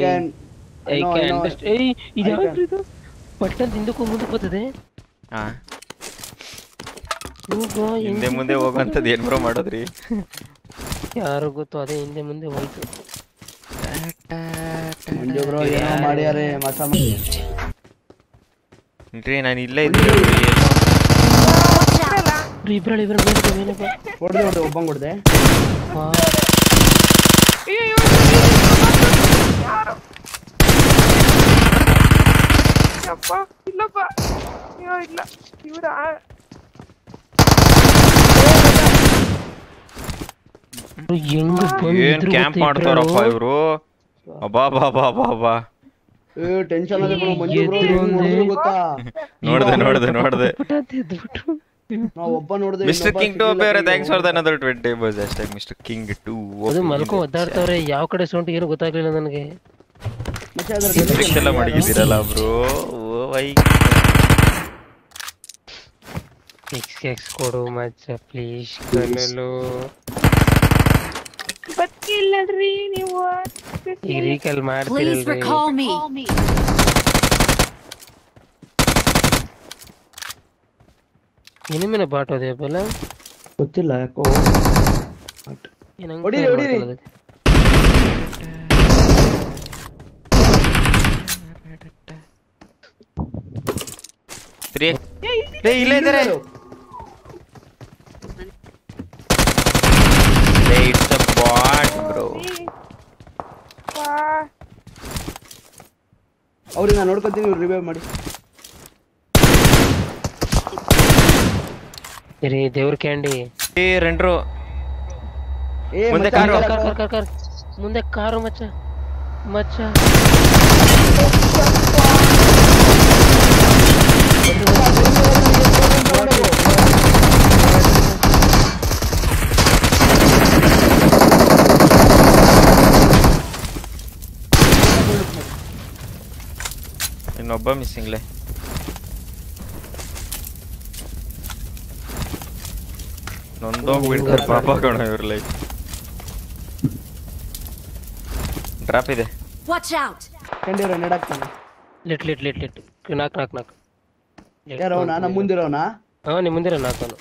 Can I No, ಇದು I can. ಇದು? ಹಿಂದಕ್ಕೂ ಮುಂದಕ್ಕೆ ಬರ್ತದೆ ಹಾ. ಹಿಂದೆ ಮುಂದೆ ಹೋಗುವಂಥದ್ದು ಏನ್ ಬ್ರೋ ಮಾಡೋದ್ರಿ? ಯಾರು ಗೊತ್ತು ಅದೇ ಹಿಂದೆ ಮುಂದೆ ಹೋಯ್ತು. ಮಂಜು ಬ್ರೋ ಏನೋ ಮಾಡ್ಯಾರೆ ಮಸ ರೀ ನಾನು ಇಲ್ಲೇ ಇದ್ದೆ ಇಬ್ರಲ್ಲಿ ಇಬ್ರ ಮೇಲೆ ಹೊಡೆದೆ ಹೊಡೆದೆ ಒಬ್ಬಂಗ್ ಹೊಡೆದೆ. ಅಯ್ಯೋ ಯಪ್ಪ ಇಲ್ಲಪ್ಪ. ಅಯ್ಯೋ ಇಲ್ಲ. ಇವರ ಏನ್ ಕ್ಯಾಂಪ್ ಮಾಡ್ತಾರಪ್ಪ? ಇವ್ರು? ಅಬ್ಬಾ ಬಾ ಬಾ ಬಾ ಟೆನ್ಷನ್ ನೋಡ್ದೆ ನೋಡ್ದೆ ನೋಡ್ದೆ. ನಾವ್ ಒಬ್ಬ ನೋಡ್ದೆ ಮಿಸ್ಟರ್ ಇನ್ನೊಬ್ಬ ಕಿಂಗ್ ಟು ಸಿಗ್ಲಿಲ್ಲ ಬೇರೆ ಕಣೋ. Thanks for the another twenty bus ಅಷ್ಟೇ ಮಿಸ್ಟರ್ ಕಿಂಗ್ ಟು ಅದು ಮಲ್ಕೊ ಒದ್ದಾಡ್ತವ್ರೆ ಯಾವ ಕಡೆ ಸೌಂಡ್ ಏನು ಗೊತ್ತಾಗ್ಲಿಲ್ಲ ನನಗೆ ಮಚ್ಚ ಅದ್ರ ಎಲ್ಲ ಮಡಗಿದ್ದೀರಲ್ಲ bro O Y X X ಕೊಡು ಮಚ್ಚ ಪ್ಲೀಸ್ ಕಣ್ಣಲು ಬದುಕಿಲ್ಲದ್ರಿ ನೀವು ಈಗ ರೀಕಲ್ Please ಮಾಡ್ತಿರಲ್ರಿ recall me. ಇನಿಮಿನ ಬಾಟೋದೆ ಬಲ್ಲ ಗೊತ್ತಿಲ್ಲ ಯಾಕೋ ಏನಂಗ್ ಹೊಡೀರಿ, fire ಹೊಡೀರಿ. ಮಾಡ್ಕೊಳ್ಳೋದು? ತ್ರೀ ಲೇ ಇಲ್ಲೇ ಇದ್ದಾರೆ ಲೇ ಇಟ್ಸ್ ಅ ಬಾಟ್ ಬ್ರೋ ಅವ್ರಿಗೆ ನಾನು ನೋಡ್ಕೊತೀನಿ ಇವ್ರು ರಿವೈವ್ ಮಾಡಿ ಇರಿ ದೇವ್ರ ಕ್ಯಾಂಡಿ ಏ ರೆಂಡ್ರು ಏ ಮುಂದೆ ಮಚ್ಚ, ಕಾರು. ಹಿಂದೆಲ್ಲ ಕಾರ್ ಕಾರು. ಕಾರ್ ಕಾರ್ ಮುಂದೆ ಕಾರು ಮಚ್ಚ ಮಚ್ಚ ಇನ್ನೊಬ್ಬ ಮಿಸ್ಸಿಂಗ್ಲೆ ನೊಂದೋಗ್ಬಿಡ್ತಾರೆ ಪಾಪ ಕಣ ಇವ್ರ ಲೈಫ್ ಡ್ರಾಪ್ ಇದೆ Watch out. ಕಂಡಿವ್ರೆ ನಡಾಕ್ತಾನೆ lit lit lit lit ನಾಕ್ ನಾಕ್ ನಾಕ್ ಯಾರು ಅವನ ನಮ್ಮ ಮುಂದಿರೋನ ಹಾ ನಿಮ್ ಮುಂದಿರ ನಾಕನು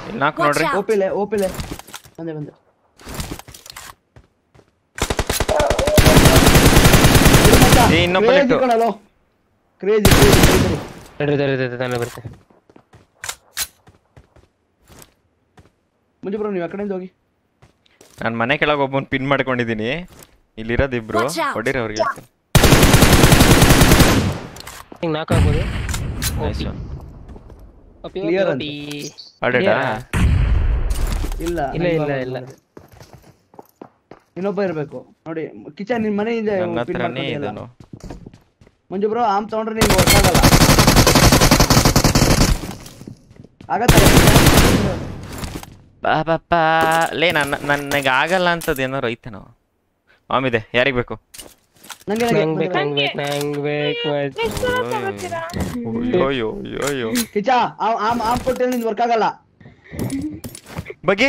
ಇಲ್ಲಿ ನಾಲ್ಕು Watch ನೋಡ್ರಿ out. ಓಪಿಲೆ ಓಪಿಲೆ ಬಂದೆ ಬಂದೆ ಏ, ಇನ್ನೊಬ್ಬ ಕ್ರೇಜಿ ನೆಟ್ಟು. ಕಣಲೋ ಕ್ರೇಜಿ ಕ್ರೇಜಿ ಕ್ರೇಜಿ ತಡ್ರಿ ತಡ್ರಿ ತಡ್ರಿ ತಾನೇ ಬರ್ತೆ ಮುಂಜೆ ಬ್ರೋ ನೀವು ಆ ಕಡೆಯಿಂದ ಹೋಗಿ ನಾನು ಮನೆ ಕೆಳಗೆ ಒಬ್ಬನ್ ಪಿನ್ ಮಾಡ್ಕೊಂಡಿದ್ದೀನಿ ಇಲ್ಲಿರೋದು ಇಬ್ರು Watch out. ಹೊಡೀರಿ ಅವ್ರಿಗೆ ಹಿಂಗ್ ನಾಕ್ ಆಗ್ಬೋದು ನೈಸ್ ಓಪಿ, ಇಲ್ಲ ಇಲ್ಲ ಇಲ್ಲ ಇಲ್ಲ. ಇನ್ನೊಬ್ಬ ಇರಬೇಕು. ನೋಡಿ ಕಿಚನ್ ನಿನ್ ಮನೆಯಿಂದ ನನ್ನ ಹತ್ರನೇ. ಮಂಜು ಬ್ರೋ ಆಮ್ ತಗೊಂಡ್ರೆ ನಿಂಗೆ ವರ್ಕ್ ಆಗಲ್ಲ. ಬಾ ಲೇ ನನ್ನ ನನಗೆ ಆಗಲ್ಲ ಅಂತದ್ದು ಏನಾರು ಐತೇನೋ. ಆಮಿದೆ ಯಾರಿಗ ಬೇಕು? ನನಗೆ ನಂಗ್. ಬೇಕ್ ನಂಗ್ ಬೇಕ್ ನಂಗ್ ಬೇಕ್ ಮಚ್ಚ. ಎಷ್ಟು ದೂರ ತಗೋತೀರಾ ಅಯ್ಯೋ ಅಯ್ಯೋ ಅಯ್ಯೋ ಕಿಚ ಆಮ್ ಆಮ್ ಆಮ್ ಕೊಟ್ಟೆ ನಿಂದು ವರ್ಕ್ ಆಗಲ್ಲ. ಬಗ್ಗೆ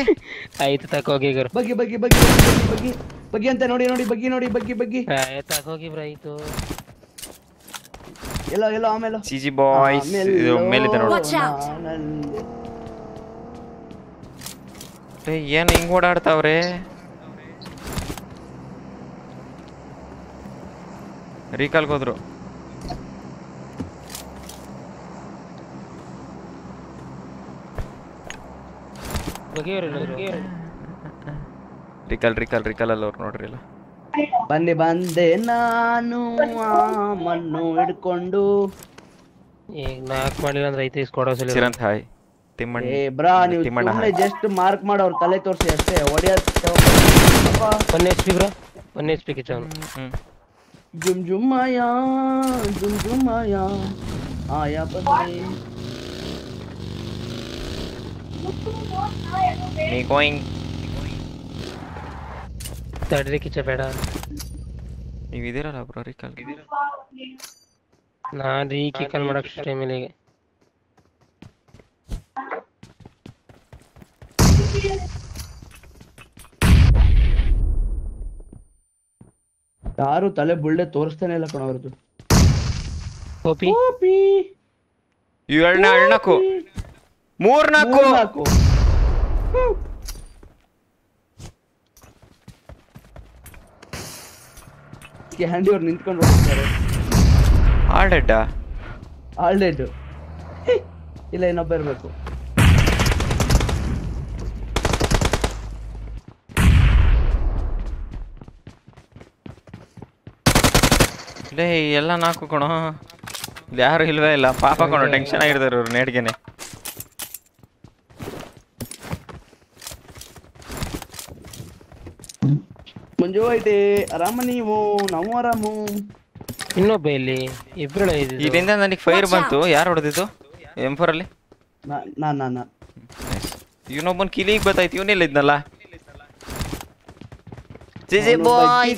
ಆಯ್ತು ತಕೋಗಿ ಗುರು ಬಗ್ಗಿ ಬಗ್ಗಿ ಬಗ್ಗಿ ಬಗ್ಗಿ ಬಗ್ಗಿ ಬಗ್ಗಿ ಅಂತ ನೋಡಿ ನೋಡಿ ಬಗ್ಗಿ ನೋಡಿ ಬಗ್ಗಿ ಬಗ್ಗಿ ಆಯ್ತು ತಕೋಗಿ ಬ್ರೋ ಆಯ್ತು ಎಲ್ಲೋ ಎಲ್ಲೋ ಆಮೇಲೆ ಸಿ ಜಿ ಬಾಯ್ಸ್ ಇದು ಮೇಲಿದೆ ನೋಡಿ Watch out. ಏ, ಏನ್ ಹಿಂಗ್ ಓಡಾಡ್ತಾವ್ರೆ ರೀಕಾಲ್ಗೆ ಹೋದ್ರು ರಿಕಾಲ್ ರಿಕಾಲ್ ರಿಕಾಲ್ ಅಲ್ಲಿ ಅವ್ರು ನೋಡ್ರಿ ಇಲ್ಲ ಬಂದೆ ಬಂದೆ ನಾನು ಆ ಮಣ್ಣು ಹಿಡ್ಕೊಂಡು ಈಗ ನಾಕ್ ಮಾಡಿಲ್ಲ ಅಂದ್ರೆ ಐತೆ ಕೊಡೋ ಸಲ ಚಿರಂತ್ ಹಾಯ್ ತಿಮ್ಮಣ್ಣ ಏ ಬ್ರಾ ನೀವು ತಿಮ್ಮಣ್ಣ ಸುಮ್ಮನೆ ಹಾಯ್ ಜಸ್ಟ್ ಮಾರ್ಕ್ ಮಾಡಿ ಅವ್ರ ತಲೆ ತೋರಿಸಿ ಅಷ್ಟೇ ಹೊಡೆಯೋದ್ one H P bro one H P kitchen ಹ್ಮ್ ಜುಮ್ ಜುಮ್ಮಯ ಜುಮ್ ಜುಮ್ಮಯ ಆಯಾ ಬಂದೆ ನೀ ಗೋಯಿಂಗ್ ತಡ್ರಿ ಕಿಚ್ಚ ಬೇಡ ನೀವು ಇದೀರಲ್ಲ ಬ್ರೋ ರಿಕಲ್ ನಾನ್ ರೀ ಕಿಕಲ್ ಮಾಡಕ್ ಟೈಮಲ್ಲಿ ಈಗ ಯಾರು ತಲೆ ಬುಳ್ಳೆ ತೋರಿಸ್ತಾನೆ ಇಲ್ಲ ಕಣ ಅವ್ರದ್ದು ಕೋಪಿ ಇವು ಎರಡನೇ ಎಳ್ನಾಕು ಮೂರ್ನಾಕು ನಾಲ್ಕು ಹ್ಯಾಂಡಿ ಅವ್ರು ನಿಂತ್ಕೊಂಡು ಹೋಗ್ತಾರೆ ಆಲ್ಡೆಡ್ಡ ಆಲ್ಡೆಡ್ ಇಲ್ಲ ಇನ್ನೊಬ್ಬ ಇರ್ಬೇಕು. ಲೇ ಎಲ್ಲ ನಾಲ್ಕು ಕಣೋ ಯಾರು ಇಲ್ವೇ ಇಲ್ಲ? ಪಾಪ ಕಣೋ ಟೆನ್ಷನ್ ಆಗಿರ್ತಾರೆ ಇವ್ರು ನೇಡ್ಗೆನೆ. ಮಂಜು ಐತೆ ಆರಾಮ ನೀವು? ನಾವು ಆರಾಮು. ಇನ್ನೊಬ್ಬ ಇಲ್ಲಿ ಇಬ್ರು ಇದರಿಂದ ನನಗೆ ಫೈರ್ ಬಂತು. ಯಾರು ಹೊಡೆದಿದ್ದು? ಎಂ ಫೋರ್ ಅಲ್ಲಿ. ಇವನೊಬ್ಬನ್ ಕಿಲಿಗೆ ಬತ್ತಾಯ್ತು ಇವನಿಲ್ಲ ಇದ್ನಲ್ಲ ಜಿಜಿ ಬಾಯ್.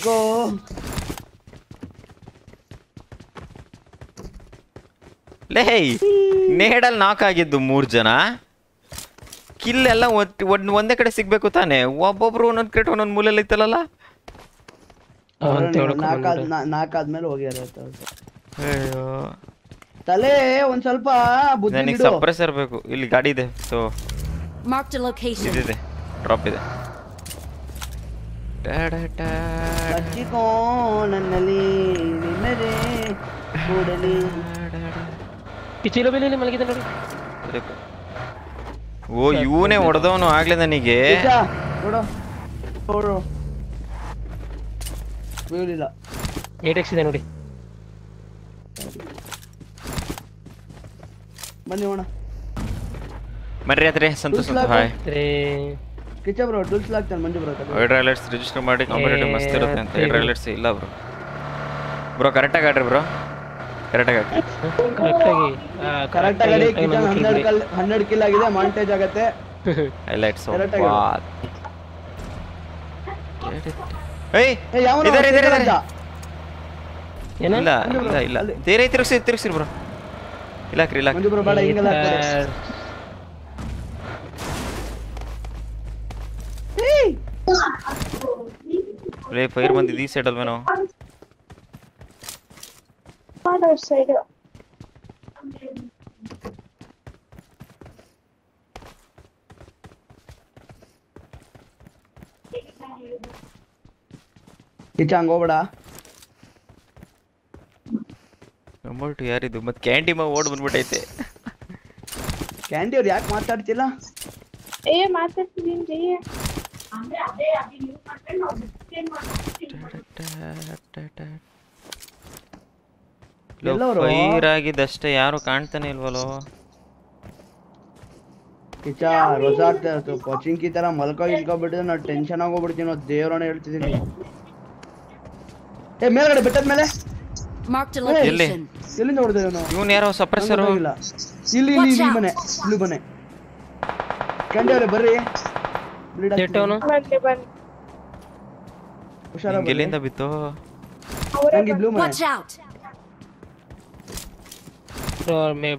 ಲೇ ನೇಡಲ್ ನಾಕ್ ಆಗಿದ್ದು ಮೂರ್ ಜನ. ಕಿಲ್ ಎಲ್ಲ ಒಂದೇ ಕಡೆ ಸಿಗ್ಬೇಕು ತಾನೆ. ಒಬ್ಬೊಬ್ರು ಒಂದೊಂದ್ ಕಡೆ ಒಂದೊಂದ್ ಮೂಲೆಯಲ್ಲಿ ಇತ್ತಲ್ಲ ಅವ್ರು ನಾಲ್ಕಾದ್ ನಾ- ನಾಲ್ಕಾದ್ಮೇಲೆ ಹೋಗ್ಯಾರ ಅಂತ ಅವ್ರು. ತಲೆ ಒಂದ್ ಸ್ವಲ್ಪ ಬುದ್ಧಿ ನನಗೆ ಬಿಡು. ಸಪ್ರೆಸರ್ ಬೇಕು ಇಲ್ಲಿ ಗಾಡಿ ಇದೆ ಸೊ Marked a location. ಇದಿದೆ ಡ್ರಾಪ್ ಇದೆ ಟಾ ಟಾ ಟಾ. ಹಚ್ಚಿಕೋ ನನ್ನಲ್ಲಿ ನಿನ್ನದೇ ಕೂಡಲಿ ಚೀಲ ಬೆಲೆಯಲ್ಲಿ ಮಲಗಿದೆ ನೋಡಿ ಓ ಇವನೇ ಹೊಡೆದವನು ಆಗ್ಲೇ ನನಗೆ ನಿಜ? ನೋಡು ನೋಡು ಬೀಳಿಲ್ಲ ಇಲ್ಲ ಎಕ್ಸ್ ಇದೆ ನೋಡಿ. ಬನ್ನಿ ಹೋಣ. ಮರ್ರಿ ಆದ್ರೆ ಸಂತೋಷ್ ಅಂತ. ಹಾಯ್. ಕಿಚ್ಚ ಬ್ರೋ ಟೂಲ್ಸ್ ಲಾಗ್ತಾನೆ ಮಂಜು ಬ್ರೋ ವೈಡ್ ರೈಲರ್ಸ್ ರಿಜಿಸ್ಟರ್ ಮಾಡಿ ಕಾಂಪಿಟೇಟಿವ್ ಮಸ್ತ್ ಇರುತ್ತೆ ಅಂತ. ವೈಡ್ ರೈಲರ್ಸ್ ಇಲ್ಲ ಬ್ರೋ. ಬ್ರೋ ಕರೆಕ್ಟಾಗಿ ಆಡ್ರಿ ಬ್ರೋ. ಕರೆಕ್ಟಾಗಿ ಆಡ್ರಿ. ಕರೆಕ್ಟಾಗಿ ಕರೆಕ್ಟ್ ಆಗಿ ಕಿಚನ್ ಹನ್ನೆರಡು ಕಲ್ ಹನ್ನೆರಡು ಕಿಲ್ ಆಗಿದೆ ಮಾಂಟೇಜ್ ಆಗತ್ತೆ. ಹೈಲೈಟ್ಸ್ ಕರೆಕ್ಟಾಗಿ ಆಗಿ ಏಯ್ ಏ, ಯಾವನೋ ಇದಾರೆ ಇದಾರೆ ಇದಾರೆ ರಾಜ. ಏನ ಇಲ್ಲ ಇಲ್ಲ ಇಲ್ಲ ಅಲ್ಲಿ. ಬೇರೆ ತಿರುಗಿಸಿ ತಿರುಗಿಸಿರಿ ಬ್ರೋ ಇಲ್ಲ ಹಾಕ್ರಿ ಇಲ್ಲ ಮಂಜು ಬ್ರೋ ಬೇಡ ಹಿಂಗೆಲ್ಲ ಹಾಕ್ಬೇಡಿ. ಏಯ್! ಲೇ ಫೈರ್ ಬಂದಿದ್ದು ಈ ಸೈಡ್ ಅಲ್ವೇನೋ ಮಾಡೋ ಸೈಡ್ ಕಿಚ್ಚ ಹಂಗ್ ಹೋಗ್ಬೇಡ ನಂಬರ್ ಟು ಯಾರಿದು ಮತ್ತೆ ಕ್ಯಾಂಡಿ ಮಾ ಓಡ್ ಬಂದ್ಬಿಟ್ಟೈತೆ ಕ್ಯಾಂಡಿ ಅವ್ರು ಯಾಕೆ ಮಾತಾಡ್ತಿಲ್ಲ ಏ ಮಾತಾಡ್ತಿದೀನಿ ರೀ ಎಲ್ಲವ್ರು? ಫೈರ್ ಆಗಿದ್ದಷ್ಟೇ ಯಾರು ಕಾಣ್ತಾನೆ ಇಲ್ವಲ್ಲೋ ಕಿಚ್ಚ ರೊಸಾಕ್ ಕೋಚಿಂಗ್ ತರ ಮಲ್ಕೋ ಇಲ್ಕೊಬಿಟ್ಟಿದ್ರೆ ನಾವು ಟೆನ್ಷನ್ ಆಗೋಗ್ಬಿಡ್ತೀವಿ ನಾವು ದೇವ್ರನ್ನ ಹೇಳ್ತಿದೀನಿ ಏ ಮೇಲ್ಗಡೆ ಬೆಟ್ಟದ ಮೇಲೆ? A ಎಲ್ಲಿ? ನೋಡಿದೆ ನಾನು ಇವನು ಯಾರೋ ಸಪ್ರೆಸರ್ ಇಲ್ಲ. ಇಲ್ಲಿ ಇಲ್ಲಿ ಇಲ್ಲಿ ಮನೆ ಇಲ್ಲಿ ಮನೆ ಕ್ಯಾಂಡಿ ಅವ್ರೆ ಬರ್ರಿ. ಬಂದೆ ಬಂದೆ ಎಲ್ಲಿಂದ ಬಿತ್ತು ನಂಗೆ ಬ್ಲೂ ಮನೆ. Watch out!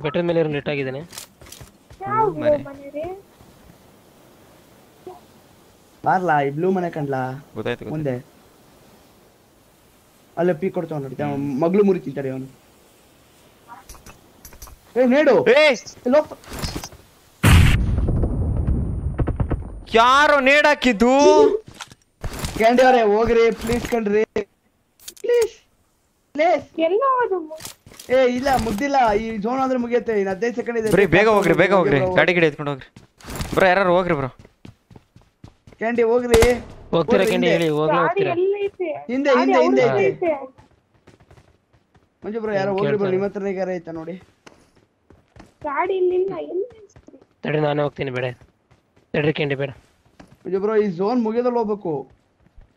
ಬೆಟ್ಟದ ಮೇಲೆ ನೆಟ್ ಆಗಿದ್ದಾನೆ. ಬಾರ್ಲಾ ಈ ಬ್ಲೂ ಮನೆ ಕಂಡ್ಲಾ ಗೊತ್ತಾಯ್ತು. ಮುಂದೆ. ಅಲ್ಲೇ ಪೀ ಕೊಡ್ತಾವ ನೋಡಿ. ಮಗ್ಳು ಮುರಿ ತಿಂತಾರೆ ಅವನು ಏ ನೇಡು. ಯಾರೋ ನೇಡ್ ಹಾಕಿದ್ದು ಕ್ಯಾಂಡಿ ಅವರೇ ಹೋಗ್ರಿ ಪ್ಲೀಸ್ ಕಣ್ರಿ ಪ್ಲೀಸ್ ಪ್ಲೀಸ್ ಎಲ್ಲ ಅದು ಏ ಇಲ್ಲ ಮುದ್ದಿಲ್ಲ ಈ ಜೋನ್ ಆದ್ರೆ ಮುಗಿಯುತ್ತೆ. ಇನ್ನು ಹದಿನೈದು ಸೆಕೆಂಡ್ ಇದೆ. ಬ್ರಿ ಬೇಗ ಹೋಗ್ರಿ ಬೇಗ ಹೋಗ್ರಿ. ಗಾಡಿ ಗಿಡಿ ಎತ್ಕೊಂಡು ಹೋಗ್ರಿ. ಬ್ರೋ ಯಾರು ಹೋಗ್ರಿ ಬ್ರೋ. ಕ್ಯಾಂಡಿ ಹೋಗ್ರಿ. ಹೋಗ್ತೀರಾ ಕಂಡಿ. ಹೇಳಿ ಹೋಗ್ಲೇ ಹೋಗ್ತೀರಾ? ಹಿಂದೆ ಹಿಂದೆ ಹಿಂದೆ. ಐತೆ. ಮಂಜು ಬ್ರೋ ಯಾರೋ ಹೋಗ್ಲಿ ಬ್ರೋ ನಿಮ್ಮ ಹತ್ರನೇ ಯಾರ ಐತ ನೋಡಿ. ಗಾಡಿ ಇಲ್ಲಿಲ್ಲ ಎಲ್ಲಿ ತಡಿ ನಾನು ಹೋಗ್ತೀನಿ ಬೇಡ. ತಡ್ರಿ ಕಂಡಿ ಬೇಡ. ಮಂಜು ಬ್ರೋ ಈ ಝೋನ್ ಮುಗಿದಲ್ಲ ಹೋಗ್ಬೇಕು.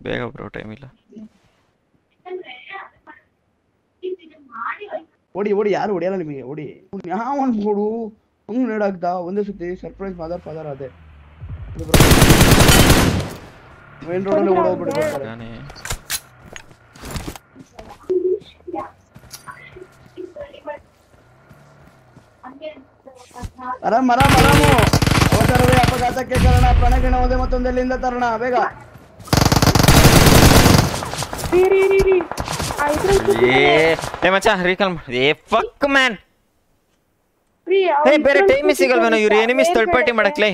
ಬೇಗ ಬ್ರೋ ಟೈಮ್ ಇಲ್ಲ. ಓಡಿ ಓಡಿ ಯಾರು ಹೊಡಿಯಲ್ಲ ನಿಮಗೆ? ಓಡಿ. ಯಾವ ಅನ್ಕೊಡು ಹಂಗ್ ನೀಡಾಗ್ದ ಒಂದೇ ಸುತ್ತಿ ಸರ್ಪ್ರೈಸ್ ಫಾದರ್ ಫಾದರ್ ಅದೇ. मेन रोड ले उड़ा पड़ गया जाने अरे मरा मरा मो ओ चलो भाई आपको जाता क्या करना प्राण गिनो दे मत उनके लिंदा तरना बेगा री री री री आई थिंक ये ए मचा रिकल ए फक मैन ए बेरे टाइम मिसिंगल बनो यू एनिमीज थर्ड पार्टी मडकले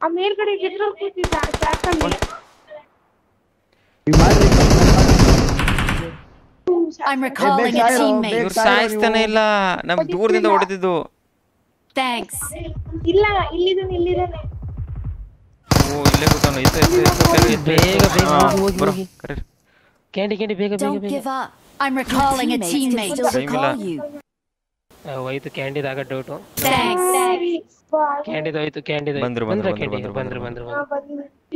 ಆ ಮೇಲ್ಗಡೆ ಗಿದ್ರಲ್ಲಿ ಕೂತಿದ್ದ ಜಾಕಲ್ಲಿ ನೀವ್ ಮಾಡ್ರಿ I'm recalling a Sairo, teammate. big- ಇವ್ರು ಸಾಯಿಸ್ತಾನೆ ಇಲ್ಲ ನಮ್ ದೂರದಿಂದ ಹೊಡೆದಿದ್ದು Thanks. ಇಲ್ಲ ಇಲ್ಲಿದ್ದಾನೆ ಇಲ್ಲಿದ್ದಾನೆ ಓ ಇಲ್ಲೇ ಕೂತಾನು ಇತ್ತು ಇತ್ತು ಇತ್ತು ಕರೀರಿ, ಇತ್ತು, ಬೇಗ, ಇತ್ತು. ಬೇಗ, ಹಾ, ಹೋಗಿ, ಹೋಗಿ, ಬರೋ, ಹೋಗಿ. ಕರೀರಿ. ಕ್ಯಾಂಡಿ ಕ್ಯಾಂಡಿ ಬೇಗ ಬೇಗ Don't ಬೇಗ give up. I'm recalling a teammate. ಹೋಯ್ತು ಕ್ಯಾಂಡಿದ್ ಆಗ ಡೌಟ್ ಕ್ಯಾಂಡಿದ್ ಹೋಯ್ತು ಕ್ಯಾಂಡಿದ್ ಬಂದ್ರು, ಬಂದ್ರ ಬಂದ್ರು, ಕ್ಯಾಂಡಿ ಬಂದ್ರು, ಬಂದ್ರು ಬಂದ್ರು,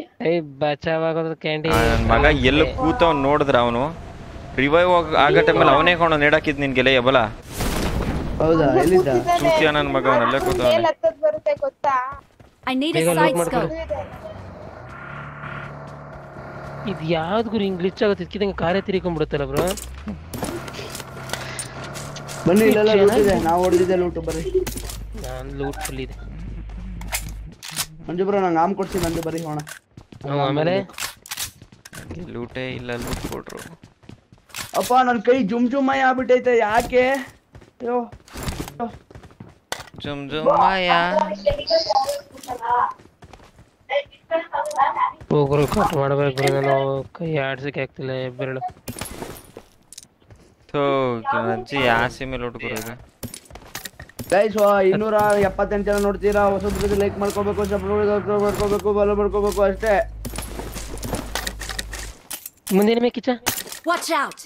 ಏ ಏಯ್ ಬಚಾವಾಗೋದು ಕ್ಯಾಂಡಿ ಮಗ ಎಲ್ಲ ಕೂತವ್ ನೋಡಿದ್ರ ಅವನು. ರಿವೈವ್ ಆಗೋ ಟೈಮಲ್ಲಿ ಅವನೇ ಕೊಂಡು ನಿನ್ ನಿನ್ಗೆಲ್ಲ ಬಲ. ಹೌದಾ ಎಲ್ಲಿದ್ದ? ಕೂತಿದ್ದಾನೆ. ಸೂಚ್ಯ ನನ್ ಮಗ ಅವನಲ್ಲೇ ಕೂತವ್ ಕೂತವನೆ. ಹತ್ತದ್ ಬರುತ್ತೆ ಗೊತ್ತಾ? I need a scope. ಇದು. ಯಾವ್ದು ಗುರು ಹಿಂಗ್ ಗ್ಲಿಚ್ ಆಗುತ್ತೆ? ಇದಕ್ಕಿದಂಗೆ ಕಾರ್ಯ ತಿರ್ಕೊಂಡ್ಬಿಡುತ್ತಲ್ಲ ಬ್ರೋ ಬನ್ನಿ ಇಲ್ಲೆಲ್ಲ ಲೂಟ್ ಇದೆ ನಾವು ಹೊಡೆದಿದ್ದೆ ಲೂಟು ಬರ್ರಿ ನಾನು ಲೂಟ್ ಫುಲ್ ಇದೆ ಮಂಜು ಬ್ರೋ ನಂಗೆ ಆಮ್ ಕೊಡ್ತೀನಿ ನಂದು ಬರ್ರಿ ಹೋಣ ಹ್ಮ್, ಆಮೇಲೆ ಲೂಟೇ ಇಲ್ಲ ಲೂಟ್ ಕೊಟ್ರು ಅಪ್ಪ ನನ್ ಕೈ ಜುಮ್ ಜುಮ್ಮೈ ಆಗ್ಬಿಟ್ಟೈತೆ ಯಾಕೆ ಅಯ್ಯೋ ಜುಮ್ ಜುಮ್ ಮಾಯಾ ಹೋಗ್ರು ಕಟ್ ಮಾಡ್ಬೇಕು ಗುರು ನಾನು ಕೈ ಆಡ್ಸಕ್ಕೆ ಆಗ್ತಿಲ್ಲ ಬೆರಳು ಥೋ ಅಜ್ಜಿ ಆಸೆ ಮೇಲೆ ಹುಡುಗರು ಈಗ ಗೈಸ್ ಇನ್ನೂರ ಎಪ್ಪತ್ತೆಂಟು ಜನ ನೋಡ್ತೀರಾ ಹೊಸಬ್ರಿಗೆ ಲೈಕ್ ಮಾಡ್ಕೋಬೇಕು ಸಬ್ಸ್ಕ್ರೈಬ್ ಮಾಡ್ಕೋಬೇಕು ಫಾಲೋ ಮಾಡ್ಕೋಬೇಕು ಅಷ್ಟೇ ಮುಂದೆ ನಿಮಗೆ ಕಿಚ್ಚ Watch out.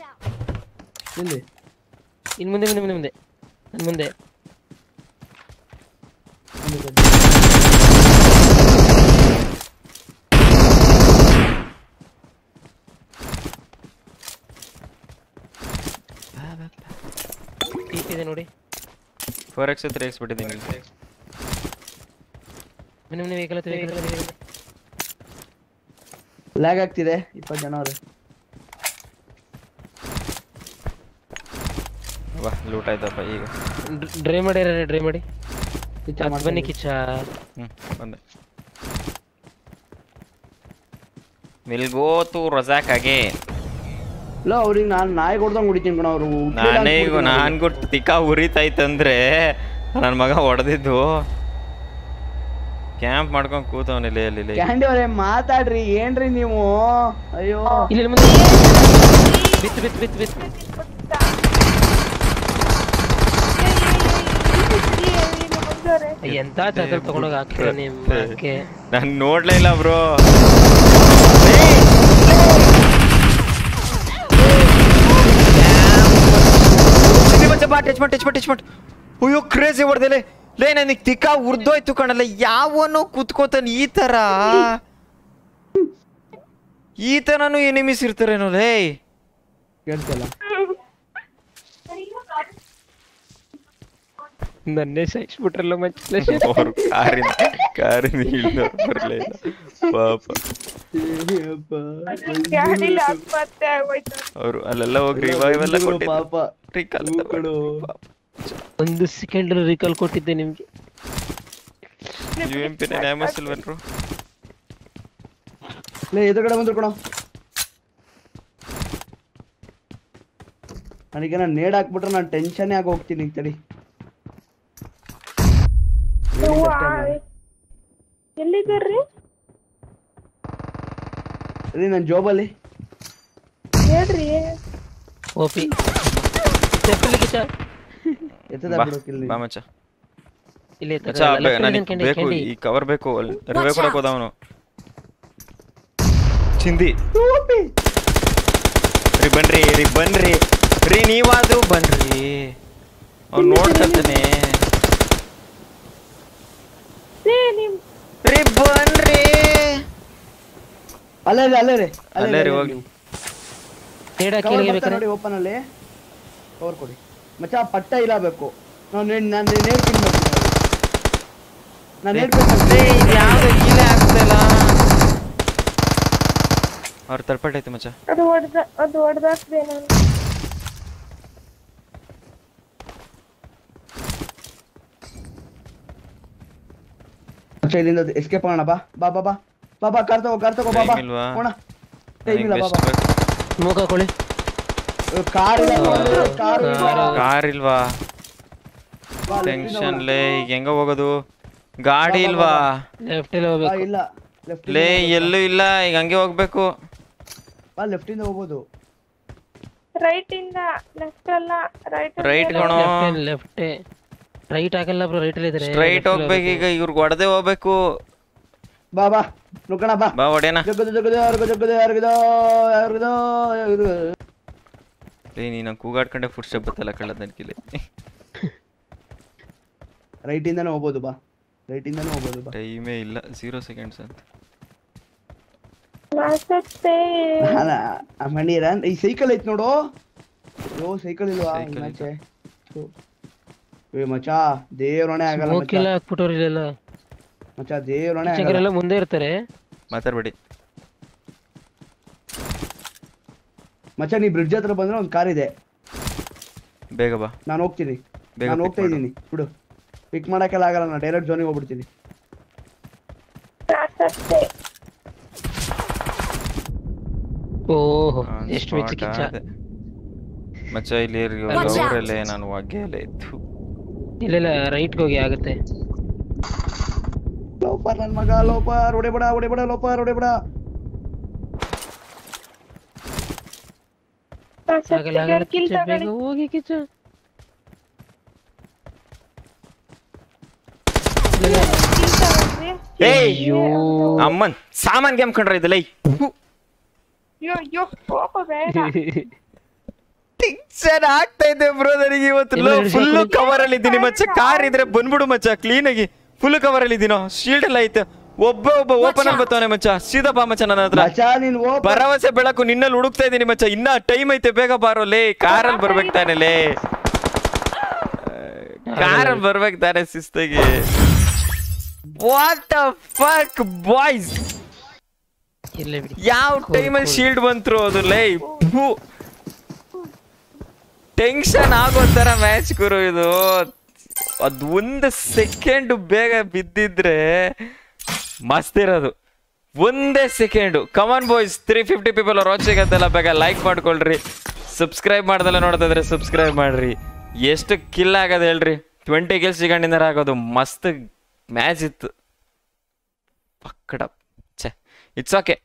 ಇಲ್ಲಿ ಇನ್ ಮುಂದೆ ಮುಂದೆ ಮುಂದೆ ಮುಂದೆ ನನ್ ಮುಂದೆ ಫೋರ್ ಎಕ್ಸ್ ತ್ರೀ ಎಕ್ಸ್ ಬಿಟ್ಟಿದ್ದೀನಿ ವೆಹಿಕಲ್ ಹತ್ತಿ ಲ್ಯಾಗ್ ಆಗ್ತಿದೆ ಇಪ್ಪತ್ತು ಜನ ಅವರು ವಾ ಲೂಟ್ ಆಯ್ತಪ್ಪ ಈಗ. ಡ್ರೈ ಮಾಡಿ ಡ್ರೈ ಮಾಡಿ. ಬನ್ನಿ. ಕಿಚ್ಚ ಹ್ಮ್ ಬಂದೆ. ವಿಲ್ ಗೋ ಟು ರಜಾಕ್ ಅಗೆ ಇಲ್ಲ ಅವ್ರಿಗೆ ನಾನು ನಾಯಿ ಕೊಡ್ದಂಗೆ ಹೊಡಿತೀನಿ ಕಣ ಅವರು. ನಾನೇ ಈಗ ಕೊಟ್ಟು ತಿಕ್ಕ ಉರಿತಾಯ್ತಂದ್ರೆ ನನ್ನ ಮಗ ಹೊಡೆದಿದ್ದು. ಕ್ಯಾಂಪ್ ಮಾಡ್ಕೊಂಡು ಕೂತವನ ಅಲ್ಲಿ ಇಲ್ಲಿ. ಕ್ಯಾಂಡಿ ಅವರೇ ಮಾತಾಡ್ರಿ ಏನ್ರಿ ನೀವು? ಅಯ್ಯೋ. ಇಲ್ಲಿ ಇಲ್ಲಿ ಮುಂದೆ. ಬಿತ್ತು ಬಿತ್ತು ಬಿತ್ತು ಬಿತ್ತು ಎಂತ ಜಾಗ ತಗೊಂಡೋಗಿ ಹಾಕ್ತೀರ ನಿಮ್ಮಕ್ಕೆ ನಾನು ನೋಡ್ಲೇ ಇಲ್ಲ ಬ್ರೋ. ಟಚ್ ಮಾಡಿ ಟಚ್ ಮಾಡಿ ಟಚ್ ಮಾಡಿ ಅಯ್ಯೋ ಕ್ರೇಜಿ ಹೊಡೆದಲೆ. ಲೇ, ನನಗೆ ತಿಕ್ಕ ಉರ್ದೋಯ್ತು ಕಣಲ್ಲ. ಯಾವನು ಕುತ್ಕೋತಾನೆ ಈ ತರ? ಈ ಥರನೂ ಎನಿಮಿಸ್ ಇರ್ತಾರೇನೋ ಲೇ. ಕೇಳ್ತಲ್ಲ ನನ್ನೇ ಸಾಯಿಸ್ಬಿಟ್ರಲ್ಲ ಮಚ್ಚ ಅವ್ರು ಕಾರಿನ ಕಾರಿನ ಇಳಿದು ಬರಲೇ ಇಲ್ಲ ಪಾಪ ಗಾಡಿಲಿ ಆತ್ಮಹತ್ಯೆ ಆಗೋಯ್ತು ಅವರು ಅಲ್ಲೆಲ್ಲ ಹೋಗಿ ರಿವೈವ್ ಎಲ್ಲ ಕೊಟ್ಟಿದ್ರು ಪಾಪ Recall ಹ್ಞೂ ಎಲ್ಲ ಕಣೋ. ಪಾಪ. ಒಂದು ಸೆಕೆಂಡ್ ರಿಕಾಲ್ ಕೊಟ್ಟಿದ್ದೆ ನಿಮ್ಗೆ ಯು ಎಂ ಪಿ ನ್ಯಾಮಸ್ ಇಲ್ವೇನ್ರು ಲೇ ಎದುರುಗಡೆ ಬಂದ್ರು ಕಣ ನನಗೆ ನಾನು ನೇಡ್ ಹಾಕ್ಬಿಟ್ರೆ ನಾನು ಟೆನ್ಷನ್ ಆಗಿ ಹೋಗ್ತೀನಿ ತಡಿ ಎಲ್ಲಿದ್ದಾರ್ರಿ ರೀ ನನ್ನ ಜೋಬಲ್ಲಿ ಹೇಳ್ರಿ ಓಪಿ ಚಪ್ಪಲಿ ಕಿಚ್ಚ ಎತ್ತದ ಬಾ ಬಿಡೋಕಿಲ್ಲಿ ಬಾ ಮಚ್ಚ ಇಲ್ಲಿ ಮಚ್ಚ ಬೇ- ನನಗೆ ಬೇಕು ಈ ಕವರ್ ಬೇಕು ರಿವೈವ್ ಕೊಡಕ್ ಹೋದ ಅವನು ಚಿಂದಿ ರೀ ಬನ್ರಿ ರೀ ಬನ್ರಿ ರೀ ನೀವಾದ್ರು ಬನ್ರಿ ಅವ್ನು ನೋಡ್ತಾನೆ ಅಲ್ಲೇ ರೀ ಅಲ್ಲೇ ರೀ ಅಲ್ಲೇ ರೀ ಹೋಗಿ ನೇಡ ಕವರ್ ಕೇಳಿಗೆ ಬರ್ತಾ ಬೇಕಾದ್ರೆ ನೋಡಿ ಓಪನ್ ಅಲ್ಲಿ ಕವರ್ ಕೊಡಿ ಮಚ್ಚ ಪಟ್ಟ ಇಲ್ಲ ಬೇಕು ನಾನು ನಾನು ನೇಡ್ ತಿನ್ಬೇಕು ನಾನು ನೇಡ್ ರೀ ಇದು ಯಾವ್ದು ಇಲ್ಲ ಆಗ್ತಿಲ್ಲ ಅವ್ರ ತಳ್ಪಟ್ಟೈತೆ ಮಚ್ಚ ಅದು ಹೊಡ್ದ ಅದು ಹೊಡ್ದಾಕ್ದೆ ನಾನು ಮಚ್ಚ ಇಲ್ಲಿಂದ ಎಸ್ಕೇಪ್ ಆಗೋಣ ಬಾ ಬಾ ಬಾ ಬಾ ಬಾ ಬಾ ಕಾರ್ ತಗೋ ಕಾರ್ ತಗೋ ಬಾಬಾ? ಹೋಣ. ಟೈಮ್ ಇಲ್ಲ ಬಾ ನನಗೆ ಬಾ best ಸ್ಮೋಕ್ ಹಾಕೊಳ್ಳಿ ಕಾರ್ ಇಲ್ಲ ಕಾರ್ ಕಾರ್ ಇಲ್ವಾ? ಟೆನ್ಷನ್ ಲೇ ಈಗ ಹೆಂಗ ಹೋಗೋದು? ಗಾಡಿ ಇಲ್ವಾ? ಲೆಫ್ಟ್ ಅಲ್ಲಿ ಹೋಗ್ಬೇಕು. ಇಲ್ಲ ಲೆಫ್ಟ್ ಲೇ ಎಲ್ಲೂ ಇಲ್ಲ ಈಗ ಹಂಗೆ ಹೋಗ್ಬೇಕು. ಬಾ ಲೆಫ್ಟ್ ಇಂದ ಹೋಗೋದು ರೈಟ್ ಇಂದ ಲೆಫ್ಟ್ ಅಲ್ಲ ರೈಟ್ ರೈಟ್ ಕಣೋ ಲೆಫ್ಟ್ ರೈಟ್ ಆಗಲ್ಲ ಬ್ರೋ ರೈಟ್ ಅಲ್ಲಿ ಇದ್ರೆ ಸ್ಟ್ರೈಟ್ ಹೋಗ್ಬೇಕು ಈಗ ಇವ್ರಿಗೆ ಹೊಡೆದೇ ಹೋಗ್ಬೇಕು. ಬಾ ಬಾ. ನುಗ್ಗಣ ಬಾ. ಬಾ ಹೊಡೆನ ಜಗ್ಗದು ಜಗ್ಗದು ಯಾರಿಗೋ ಜಗ್ಗದು ಯಾರಿಗೋ ಯಾರಿಗೋ ಯಾರಿಗಿದೋ ಲೇ ನೀನು ಕೂಗಾಡ್ಕೊಂಡೆ ಫುಡ್ ಸ್ಟೆಪ್ ಬತ್ತಲ್ಲ ಕಳ್ಳದ ನನ್ಕಿಲ್ಲಿ ರೈಟ್ ಇಂದನೇ ಹೋಗ್ಬೋದು ಬಾ. ರೈಟ್ ಇಂದನೇ ಹೋಗ್ಬೋದು ಬಾ. ಟೈಮೇ ಇಲ್ಲ. ಝೀರೋ ಸೆಕೆಂಡ್ಸ್ ಅಂತ. ಆ ಮಣೀರ ಈ ಸೈಕಲ್ ಐತ್ ನೋಡು. ಓ ಸೈಕಲ್ ಇಲ್ವಾ? ಮಚ್ಚೆ ಏ ಮಚಾ ದೇವ್ರಣೆ ಆಗಲ್ಲ ಮಚ್ಚ. ಮಚ್ಚಾ ದೇವ್ರಣೆ ಎಲ್ಲ ಮುಂದೆ ಇರ್ತಾರೆ. ಮಾತಾಡ್ಬೇಡಿ. ಮಚ್ಚ ನೀ ಬ್ರಿಡ್ಜ್ ಹತ್ರ ಬಂದ್ರೆ ಒಂದು ಕಾರ್ ಇದೆ. ಬೇಗ ಬಾ. ನಾನು ಹೋಗ್ತೀನಿ. ಬೇಗ ನಾನು ಹೋಗ್ತಾ. ಇದ್ದೀನಿ. ಬಿಡು. ಪಿಕ್ ಮಾಡಕ್ಕೆಲ್ಲ ಆಗಲ್ಲ ನಾನು ಡೈರೆಕ್ಟ್ ಜೋನಿಗೆ ಹೋಗ್ಬಿಡ್ತೀನಿ. ಓಹೋ ಎಷ್ಟು ಮಿಚ್ಚ ಕಿಚ್ಚ. ಮಚ್ಚ ಇಲ್ಲಿ ನಾನು ಒಗ್ಗೆಯಲ್ಲೇ ಇತ್ತು ಇಲ್ಲೆಲ್ಲ ರೈಟ್ಗೆ ಹೋಗಿ ಆಗುತ್ತೆ. ಲೋಪರ್ ನನ್ ಮಗ ಲೋಪರ್ ಹೊಡೆಬೇಡ ಹೊಡೆಬೇಡ ಲೋಪರ್ ಹೊಡೆಬೇಡ ಆಗಲ್ಲ ಆಗಲ್ಲ ಮಾಸತ್ತೆ ಕಿಲ್ ಕಿಚ್ಚ ಬೇಗ ತಗೊಳ್ಳಿ ಹೋಗಿ ಕಿಚ್ಚ ಕಿಲ್ ತಗೊಳ್ರಿ ಏಯ್ ಅಯ್ಯೋ ಅಮ್ಮನ್ ಸಾಮಾನ್ ಗೇಮ್ ಕಂಡ್ರ ಇದಲ್ಲ ಅಯ್ಯೋ ಅಯ್ಯೋ ಹೋಗೋ ಬೇಡ ಟೆನ್ಷನ್ ಆಗ್ತಾ ಇದೆ ಬ್ರೋ ನನಗೆ ಇವತ್ತು ಎಲ್ಲ ಹಿಡ್ಸಿ ಫುಲ್ ಹಾಕೊಳ್ಳಿ. ಕವರ್ ಅಲ್ಲಿ ಇದ್ದೀನಿ ಮಚ್ಚ ಕಾರ್ ಇದ್ರೆ ಬಂದ್ಬಿಡು ಮಚ್ಚ ಕ್ಲೀನ್ ಆಗಿ ಫುಲ್ ಕವರ್ ಅಲ್ಲಿ ಇದೀನೋ ಶೀಲ್ಡ್ ಎಲ್ಲ ಐತೆ. ಒಬ್ಬ ಒಬ್ಬ ಓಪನ್ ಅಲ್ಲಿ ಬರ್ತಾನೆ ಮಚ್ಚ. ಸೀದಾ ಬಾ ಮಚ್ಚ ನನ್ನ ಹತ್ರ. ಭರವಸೆ ಬೆಳಕು ನಿನ್ನಲ್ಲಿ ಹುಡುಕ್ತಾ ಇದೀನಿ ಮಚ್ಚ. ಇನ್ನ ಟೈಮ್ ಐತೆ ಬೇಗ ಬಾರೋ. ಲೇ ಕಾರಲ್ಲಿ ಬರ್ಬೇಕು ತಾನೆ ಲೇ. ಕಾರಲ್ಲಿ ಬರ್ಬೇಕು ತಾನೆ ಶಿಸ್ತಾಗಿ. ವಾಟ್ ಫಕ್ ಬಾಯ್ಸ್ ಯಾವ ಟೈಮಲ್ಲಿ ಶೀಲ್ಡ್ ಬಂತ್ರು ಅದು ಲೇ? ಟೆನ್ಷನ್ ಆಗೋ ತರ ಮ್ಯಾಚ್ ಗುರು ಇದು. ಅದ್ ಒಂದು ಸೆಕೆಂಡ್ ಬೇಗ ಬಿದ್ದಿದ್ರೆ ಮಸ್ತ್ ಇರೋದು. ಒಂದೇ second come on boys three fifty people watching ಅಂತೆಲ್ಲ ಬೇಗ ಲೈಕ್ ಮಾಡ್ಕೊಳ್ರಿ. ಸಬ್ಸ್ಕ್ರೈಬ್ ಮಾಡ್ದಲ್ಲ ನೋಡ್ತಿದ್ರೆ ಸಬ್ಸ್ಕ್ರೈಬ್ ಮಾಡ್ರಿ. ಎಷ್ಟು ಕಿಲ್ ಆಗೋದು ಹೇಳ್ರಿ. ಟ್ವೆಂಟಿ ಕಿಲ್ಸ್ ಸಿಗಂಡಿಂದ ಆಗೋದು ಮಸ್ತ್ ಮ್ಯಾಚ್ ಇತ್ತು. ಪಕ್ಕಡ. ಛೆ ಇಟ್ಸ್ ಓಕೆ